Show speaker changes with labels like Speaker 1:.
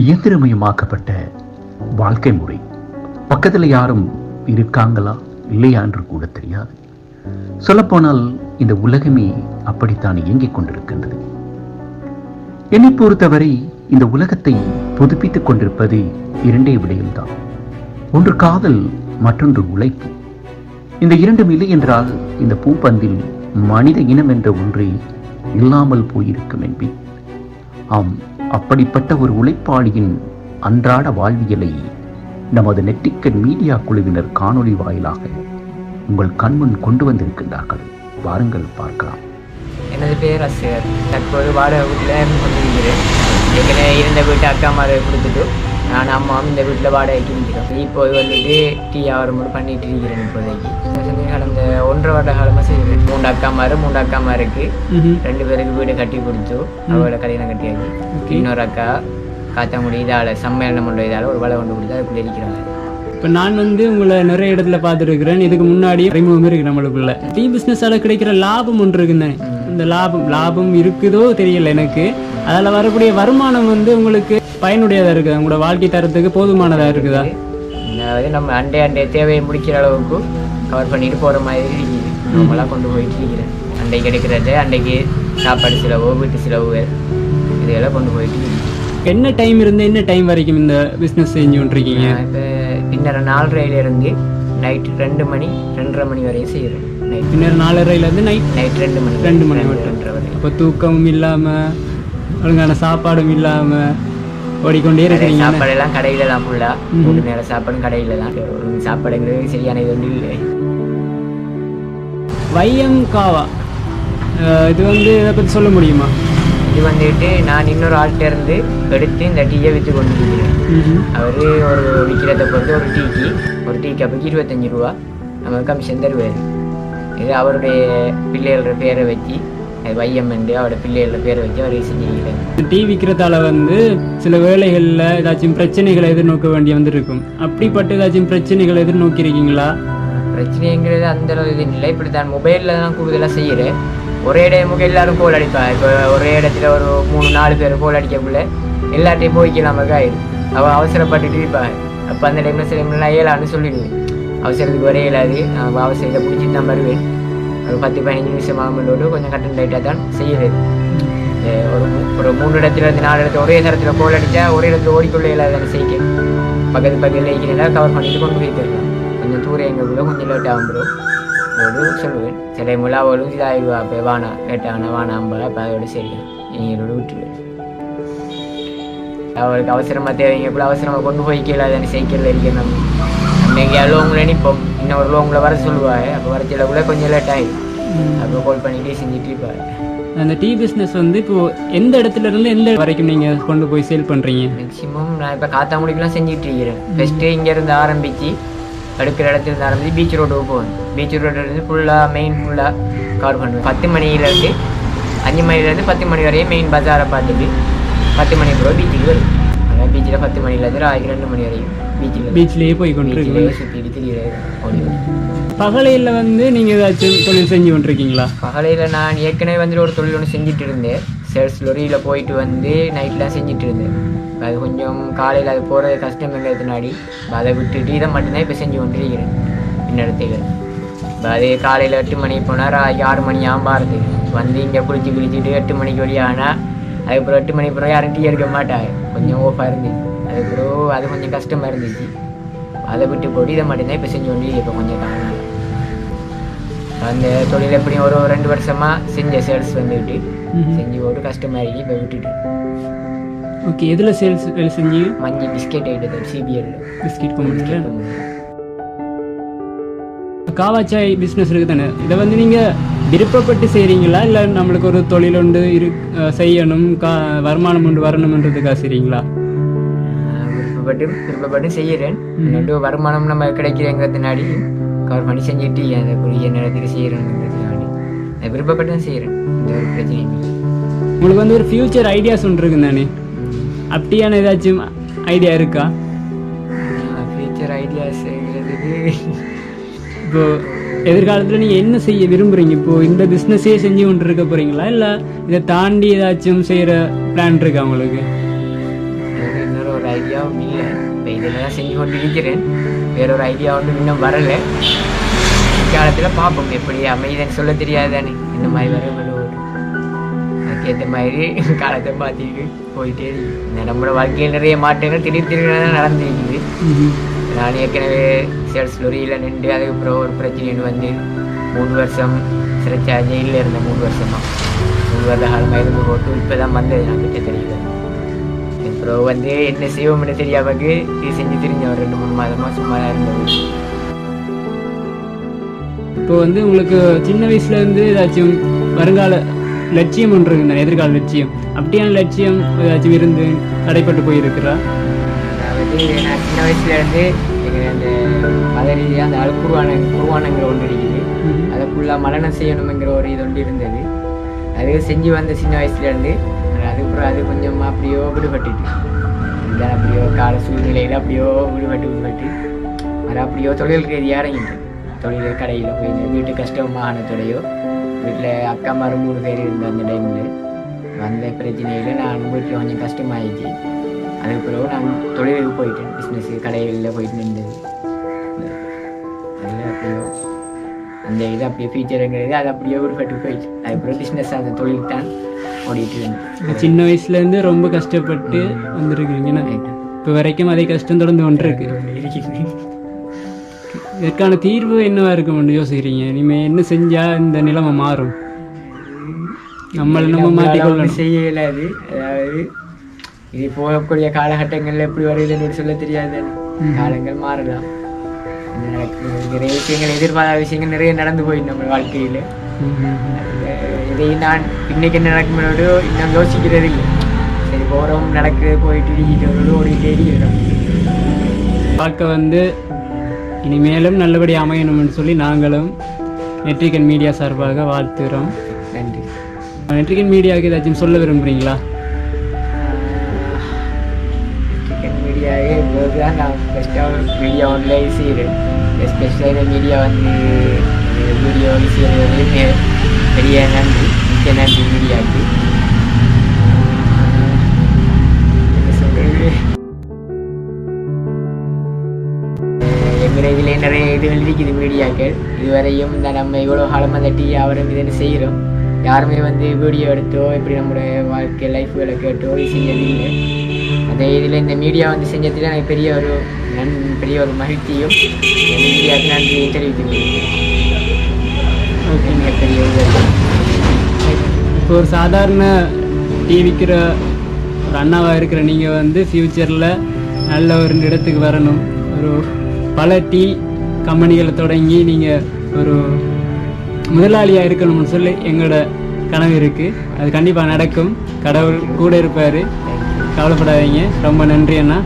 Speaker 1: இயந்திரமயமாக்கப்பட்ட வாழ்க்கை முறை. பக்கத்தில் யாரும் இருக்காங்களா? இல்லையா என்று கூட தெரியாது. சொல்லப்போனால் இந்த உலகமே அப்படித்தான் இயங்கிக் கொண்டிருக்கின்றது. என்னை பொறுத்தவரை இந்த உலகத்தை புதுப்பித்துக் கொண்டிருப்பது இரண்டே விடயம்தான் ஒன்று காதல் மற்றொன்று உழைப்பு. இந்த இரண்டும் இல்லை என்றால் இந்த பூப்பந்தில் மனித இனம் என்ற ஒன்றே இல்லாமல் போயிருக்கும் என்பேன். ஆம் அப்படிப்பட்ட ஒரு உழைப்பாளியின் அன்றாட வாழ்வியலை நமது நெட்டிக்கன் மீடியா குழுவினர் காணொளி வாயிலாக உங்கள் கண்முன் கொண்டு வந்திருக்கின்றார்கள். வாருங்கள் பார்க்கலாம்.
Speaker 2: எனது பேர் அசர் தற்போது வாடகை வீட்டில் கொண்டிருக்கிறேன். ஏற்கனவே இருந்த வீட்டு அக்கா மாதிரி கொடுத்துட்டு நான் அம்மாவும் இந்த வீட்டில் வாடகைக்கு இருக்கிறோம் இப்போது வந்துட்டு டீ வியாபாரம் பண்ணிட்டு இருக்கிறேன் இப்போதைக்கு. கடந்த ஒன்றரை வருட காலமாக செய்கிறேன் மூன்று அக்கா மாரு மூன்று அக்கா மாருக்கு ரெண்டு பேருக்கு வீடு கட்டி கொடுத்து அவளோட கல்யாணம் கட்டியாச்சு இன்னொரு அக்கா காத்தாங்குடி இதால் சம்மேளனம் கொண்ட இதால் ஒரு வலை கொண்டு கொடுத்து அதுக்குள்ளே இருக்கிறாங்க.
Speaker 3: இப்போ நான் வந்து உங்களை நிறைய இடத்துல பார்த்துருக்கிறேன். இதுக்கு முன்னாடி அறிமுகம் இருக்கு நம்மளுக்குள்ள. டீ பிஸ்னஸால கிடைக்கிற லாபம் ஒன்று இருக்குன்னு. இந்த லாபம் லாபம் இருக்குதோ தெரியல எனக்கு. அதில் வரக்கூடிய வருமானம் வந்து உங்களுக்கு பயனுடையதாக இருக்குதா? உங்களோட வாழ்க்கை தரத்துக்கு போதுமானதாக இருக்குதா?
Speaker 2: அதாவது நம்ம அண்டை அண்டை தேவையை முடிக்கிற அளவுக்கு கவர் பண்ணிட்டு போகிற மாதிரி நம்மளாம் கொண்டு போயிட்டு இருக்கிறேன். அன்றைக்கு கிடைக்கிறது அன்றைக்கு சாப்பாடு செலவு வீட்டு செலவு இதெல்லாம் கொண்டு போயிட்டு
Speaker 3: என்ன டைம் இருந்து என்ன டைம் வரைக்கும் இந்த பிஸ்னஸ் செஞ்சு கொண்டிருக்கீங்க?
Speaker 2: நான் இப்போ பின்னர் நாலரையிலேருந்து நைட் ரெண்டு மணி ரெண்டரை மணி வரையும் செய்கிறேன் நைட்
Speaker 3: பின்னர் நாலரைலேருந்து நைட்
Speaker 2: நைட் ரெண்டு மணி
Speaker 3: ரெண்டு மணி மட்டும்.
Speaker 2: ரெண்டரை வரையும்.
Speaker 3: அப்போ தூக்கமும் இல்லாமல் ஒழுங்கான சாப்பாடும் இல்லாமல் ஓடிக்கொண்டே இருக்கிறீங்க.
Speaker 2: சாப்பாடு எல்லாம் கடையில தான் ஃபுல்லாக மூணு நேரம் சாப்பாடும் கடையில தான். சாப்பாடுங்கிறது சரியான இது ஒன்றும் இல்லை.
Speaker 3: வையம் காவா இது வந்து இதை பற்றி சொல்ல முடியுமா?
Speaker 2: இது வந்துட்டு நான் இன்னொரு ஆள்கிட்ட இருந்து எடுத்து இந்த டீயை விற்று கொண்டு இருக்கிறேன் அவர் ஒரு விற்கிறத பொறுத்து ஒரு டீக்கு ஒரு டீ கப்புக்கு இருபத்தஞ்சி ரூபா. நம்ம கமிஷன் தருவார். இது அவருடைய பிள்ளைகளோட பேரை வச்சு வையம் என்று அவரோட பிள்ளைகளோட பேரை வச்சு அவர் செஞ்சிருக்கிறார்
Speaker 3: டீ விற்கிறதால வந்து சில வேலைகளில் ஏதாச்சும் பிரச்சனைகளை எதிர்நோக்க வேண்டி வந்திருக்கும். அப்படிப்பட்ட ஏதாச்சும் பிரச்சனைகளை எதிர்நோக்கி இருக்கீங்களா
Speaker 2: பிரச்சனைங்கிறது அந்த இது இல்லை. இப்படி தான் மொபைலில் தான் கூடுதலாக செய்கிறேன் ஒரே டைமுக்கு எல்லாரும் கோல் அடிப்பா இப்போ ஒரே இடத்துல ஒரு மூணு நாலு பேர் கோல் அடிக்கக்குள்ள எல்லார்ட்டையும் போய்க்கலாம் ஆயிடும் அவள் அவசரப்பட்டுட்டு இருப்பாங்க அப்போ அந்த டைமில் சில டைம்லாம் ஏழான்னு சொல்லிடுவேன். அவசரத்துக்கு வர இயலாது நான் அவசரத்தை பிடிச்சிட்டு நான் வருவேன். ஒரு பத்து பதினஞ்சு நிமிஷம் ஆகும்போது கொஞ்சம் கட்டன் லைட்டாக தான் செய்கிறது ஒரு ஒரு மூணு இடத்துல இருந்து நாலு இடத்துல ஒரே நேரத்தில் கோல் அடித்தா ஒரே இடத்துல ஓடிக்கொள்ள இல்லாத செய்ய பக்கத்து பக்கத்தில் இருக்கிறதெல்லாம் கவர் பண்ணிட்டு கொண்டு போய் தரலாம் கொஞ்சம் தூரம் எங்கள் கூட கொஞ்சம் லேட் ஆகும் ப்ரோ அதோடு சொல்லுவேன் சில முலாவலும் இதாகிடுவா அப்போ வானா லேட் வானா அம்பளா அப்போ அதோட சரி எங்களோட விட்டுருவேன் அவருக்கு அவசரமாக தேவைங்க கூட அவசரமாக கொண்டு போய் கீழே தானே சைக்கிளில் இருக்கேன் எங்கேயாவது லோங்கில் நிற்போம் இன்னொரு லோங்கில் வர சொல்லுவாங்க அப்போ வரச்சில கூட கொஞ்சம் லேட் ஆகிடும் அப்போ கால் பண்ணிட்டு செஞ்சுட்டு இருப்பாரு.
Speaker 3: அந்த டீ பிஸ்னஸ் வந்து இப்போ எந்த இடத்துல இருந்து எந்த வரைக்கும் நீங்கள் கொண்டு போய் சேல் பண்ணுறீங்க
Speaker 2: மேக்ஸிமம் நான் இப்போ காத்தாங்குடிக்கெலாம் செஞ்சுட்டு இருக்கிறேன். ஃபஸ்ட்டு இங்கேருந்து ஆரம்பித்து அடுக்கிற இடத்துல இருந்து ஆரம்பித்து பீச் ரோட்டுக்கு போவேன். பீச் ரோட்டிலேருந்து ஃபுல்லாக மெயின் ஃபுல்லாக கவர் பண்ணுவேன். பத்து மணிலேருந்து அஞ்சு மணிலேருந்து பத்து மணி வரையும் மெயின் பஜாரை பார்த்துட்டு பத்து மணி கூட பீச்சுக்கு வரும் பீச்சில் பத்து மணிலேருந்து ராய்க்கு ரெண்டு மணி வரையும். பீச்சில்
Speaker 3: பீச்லேயே போய்
Speaker 2: பீச்சிலே சுற்றிட்டு ஓடி.
Speaker 3: பகலையில் வந்து நீங்கள் ஏதாச்சும் தொழில் செஞ்சு கொண்டிருக்கீங்களா?
Speaker 2: பகலையில் நான் ஏற்கனவே வந்துட்டு ஒரு தொழில் ஒன்று செஞ்சுட்டு இருந்தேன். சேல்ஸ் லொரியில் போயிட்டு வந்து நைட்லாம் செஞ்சுட்டு இருந்தேன். அது கொஞ்சம் காலையில் அது போகிறது கஷ்டம் இல்லைனாடி அதை விட்டுட்டு இதை மட்டும்தான் இப்போ செஞ்சு கொண்டிருக்கிறேன். பின்னடத்துக்கு இப்போ அதே காலையில் எட்டு மணிக்கு போனால் ஆறு மணி ஆம்பாருது வந்து இங்கே குளிச்சு குளிச்சுட்டு எட்டு மணிக்கு வெளியானா அதுக்கப்புறம் எட்டு மணிக்கு அப்புறம் யாரும் டீ எடுக்க மாட்டாங்க. கொஞ்சம் ஓஃபாக இருந்துச்சு. அதுக்கப்புறம் அது கொஞ்சம் கஷ்டமாக இருந்துச்சு. அதை விட்டு போட்டு இதை மட்டும்தான் இப்போ செஞ்சு கொண்டு இப்போ கொஞ்சம் காலம் அந்த தொழில் எப்படியும் ஒரு ரெண்டு வருஷமா செஞ்ச சேல்ஸ் வந்துட்டு செஞ்சு போட்டு கஷ்டமாகி இப்போ விட்டுட்டு
Speaker 3: ஓகே எதில் சேல்ஸ் வேலை செஞ்சு
Speaker 2: மஞ்சள் பிஸ்கெட் ஐட்டத்தில் சிபிஎல்ல
Speaker 3: பிஸ்கெட் கம்பெனியில் காவாச்சாய் பிஸ்னஸ் இருக்குது தானே இதை வந்து நீங்கள் விருப்பப்பட்டு செய்கிறீங்களா இல்லை நம்மளுக்கு ஒரு தொழில் ஒன்று இரு செய்யணும் கா வருமானம் ஒன்று வரணுன்றதுக்காக செய்கிறீங்களா
Speaker 2: விருப்பப்பட்டு விருப்பப்பட்டு செய்கிறேன் இன்னொன்று வருமானம் நம்ம கிடைக்கிறேங்கிறதுனாடி கவர் பண்ணி செஞ்சுட்டு அந்த குறுகிய நேரத்துக்கு செய்கிறேங்கிறதுனாடி நான் விருப்பப்பட்டு தான் செய்கிறேன் இந்த ஒரு பிரச்சனையும் இல்லை.
Speaker 3: உங்களுக்கு வந்து ஒரு ஃப்யூச்சர் ஐடியாஸ் ஒன்று இருக்குது தானே அப்படியான ஏதாச்சும் ஐடியா இருக்கா?
Speaker 2: ஃபியூச்சர் ஐடியாஸுங்கிறதுக்கு
Speaker 3: இப்போ எதிர்காலத்தில் நீங்கள் என்ன செய்ய விரும்புகிறீங்க இப்போ இந்த பிஸ்னஸே செஞ்சு கொண்டு இருக்க போகிறீங்களா இல்லை இதை தாண்டி ஏதாச்சும் செய்கிற பிளான் இருக்கா உங்களுக்கு?
Speaker 2: இன்னொரு ஐடியாவும் இல்லை. இப்போ இதில் தான் செஞ்சு கொண்டு இருக்கிறேன் வேற ஒரு ஐடியா ஒன்றும் இன்னும் வரலை. காலத்தில் பார்ப்போம். எப்படி அமைதின்னு சொல்ல தெரியாது தானே. இந்த மாதிரி வர வரும் அதுக்கேற்ற மாதிரி காலத்தை பார்த்துட்டு போயிட்டே இருக்கு. நம்மளோட வாழ்க்கையில் நிறைய மாற்றங்கள் திடீர் திடீர்னு நடந்துருக்குது நான் ஏற்கனவே சேல்ஸ் லொரியில் நின்று அதுக்கப்புறம் ஒரு பிரச்சனைன்னு வந்து மூணு வருஷம் சிறைச்சா ஜெயிலில் இருந்தேன் மூணு வருஷமாக மூணு வருட காலமாக இருந்து போட்டு இப்போ தான் வந்தது நான் கிட்ட தெரியல அப்புறம் வந்து என்ன செய்வோம்னு தெரியாமக்கு இது செஞ்சு தெரிஞ்ச ஒரு ரெண்டு மூணு மாதமாக சும்மா தான் இருந்தது.
Speaker 3: இப்போ வந்து உங்களுக்கு சின்ன வயசுல இருந்து ஏதாச்சும் வருங்கால லட்சியம் ஒன்று இருக்குங்க எதிர்கால லட்சியம். அப்படியான லட்சியம் ஏதாச்சும் இருந்து தடைப்பட்டு போயிருக்கிறா
Speaker 2: நான் சின்ன வயசுலேருந்து எங்கள் அந்த மத ரீதியாக அந்த அழுக்குருவான குருவானங்கிற ஒன்று இருக்குது. அதை ஃபுல்லாக மரணம் செய்யணுங்கிற ஒரு இது ஒன்று இருந்தது. அது செஞ்சு வந்த சின்ன வயசுலேருந்து அதுக்கப்புறம் அது கொஞ்சம் அப்படியோ விடுபட்டுட்டு அப்படியோ கால சூழ்நிலையில் அப்படியோ விடுபட்டு விடுபட்டு அது அப்படியோ தொழில் ரீதியாக இறங்கிட்டு தொழில் கடையில் போய் இந்த வீட்டு கஷ்டமானத்தோடையோ வீட்டில் அக்கா மாரு மூணு பேர் இருந்த அந்த டைமில் வந்த பிரச்சனையில் நான் வீட்டில் கொஞ்சம் கஷ்டமாயிடுச்சு அதுக்கு பிறகு நான் தொழிலுக்கு போயிட்டேன். பிஸ்னஸ் கடைகளில் போயிட்டு நின்றது. அதில் அப்படியோ அந்த இது அப்படியே ஃபீச்சருங்கிறது அது அப்படியே விடுபட்டு போயிடுச்சு. அதுக்கப்புறம் பிஸ்னஸ் அந்த தொழில் தான் ஓடிட்டு இருந்தேன்.
Speaker 3: சின்ன வயசுல இருந்து ரொம்ப கஷ்டப்பட்டு வந்திருக்கீங்கன்னா இப்போ வரைக்கும் அதே கஷ்டம் தொடர்ந்து கொண்டு இருக்கு. இதற்கான தீர்வு என்னவா இருக்கும்னு யோசிக்கிறீங்க? இனிமே என்ன செஞ்சா இந்த நிலைமை மாறும்? நம்மளை நம்ம மாற்றிக்கொள்ளணும்.
Speaker 2: செய்யல அது அதாவது இது போகக்கூடிய காலகட்டங்கள்ல எப்படி வருதுன்னு சொல்ல தெரியாது காலங்கள் மாறலாம்? நிறைய விஷயங்கள் எதிர்பாராத விஷயங்கள் நிறைய நடந்து போயிடும் நம்ம வாழ்க்கையில இதையும் நான் இன்னைக்கு என்ன நடக்கும்போது இன்னும் யோசிக்கிறது இல்லை சரி போகிறோம் நடக்குது போயிட்டு இருக்கிறோம் ஓடிட்டே இருக்கிறோம்
Speaker 3: பார்க்க வந்து இனிமேலும் நல்லபடி அமையணும்னு சொல்லி நாங்களும் நெட்ரிகன் மீடியா சார்பாக வாழ்த்துகிறோம்
Speaker 2: நன்றி
Speaker 3: நெட்ரிகன் மீடியாவுக்கு ஏதாச்சும் சொல்ல விரும்புகிறீங்களா
Speaker 2: மீடியாவே தான் நான் பெஸ்ட்டாக மீடியா ஒன்லைன் செய்கிறேன் எஸ்பெஷலாக இந்த மீடியா வந்து வீடியோ செய்கிறது பெரிய நன்றி மிக்க நன்றி மீடியாவுக்கு விரைவில் இதில் நிறைய இதுகள் இருக்குது மீடியாக்கள் இதுவரையும் இந்த நம்ம இவ்வளோ காலமாக தட்டி டீ அவரும் இதுன்னு செய்கிறோம் யாருமே வந்து வீடியோ எடுத்தோ இப்படி நம்மளுடைய வாழ்க்கை லைஃப்களை கேட்டோ செஞ்சது இல்லை அதே இதில் இந்த மீடியா வந்து செஞ்சதில் எனக்கு பெரிய ஒரு நன் பெரிய ஒரு மகிழ்ச்சியும் இந்த மீடியாவுக்கு நன்றியை தெரிவித்துக்கிறேன் மிகப்பெரிய உதவி
Speaker 3: இப்போ ஒரு சாதாரண டீ விற்கிற ஒரு அண்ணாவாக இருக்கிற நீங்கள் வந்து ஃப்யூச்சரில் நல்ல ஒரு இடத்துக்கு வரணும். ஒரு பல டீ கம்பெனிகளை தொடங்கி நீங்கள் ஒரு முதலாளியாக இருக்கணும்னு சொல்லி எங்களோட கனவு இருக்குது அது கண்டிப்பாக நடக்கும். கடவுள் கூட இருப்பார். கவலைப்படாதீங்க. ரொம்ப நன்றி அண்ணா